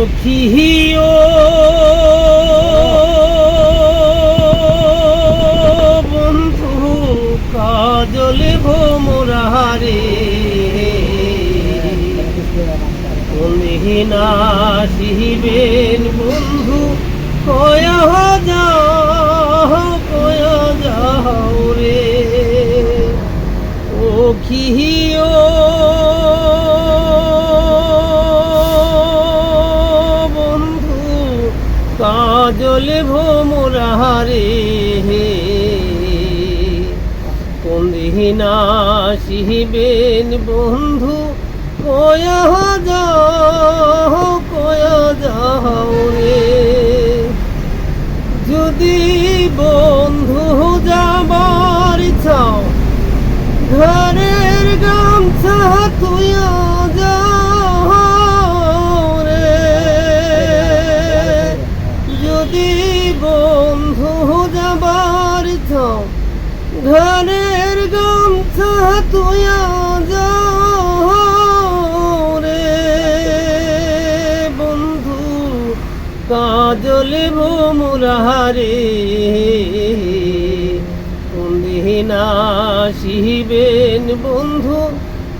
সখিও বন্ধু কাজলে ভোমরারে তুমি না শিবেন বন্ধু কাজলে ভোমরারে কন্দিনা শিবেন বন্ধু কয়া যাও কয়া যাও রে। যদি বন্ধু যাবার চাও যাও রে বন্ধু কাজলে ভোমরারে না শিবেন বন্ধু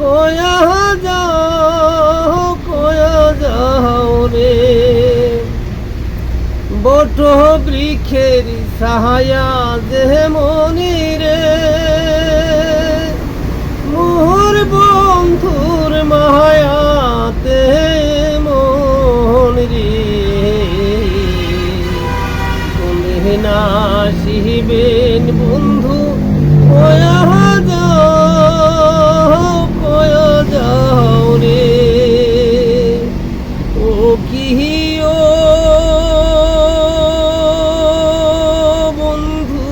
কয়া যাও কয়া যাও রে বট বৃক্ষের সাহায়া যে মনিরে না শিবেন বন্ধু যাও রে। ও কিহিও বন্ধু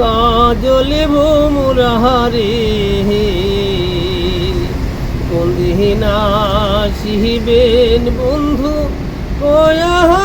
কাজলে ভোমরারে কন্দিনা শিবেন বন্ধু কয়া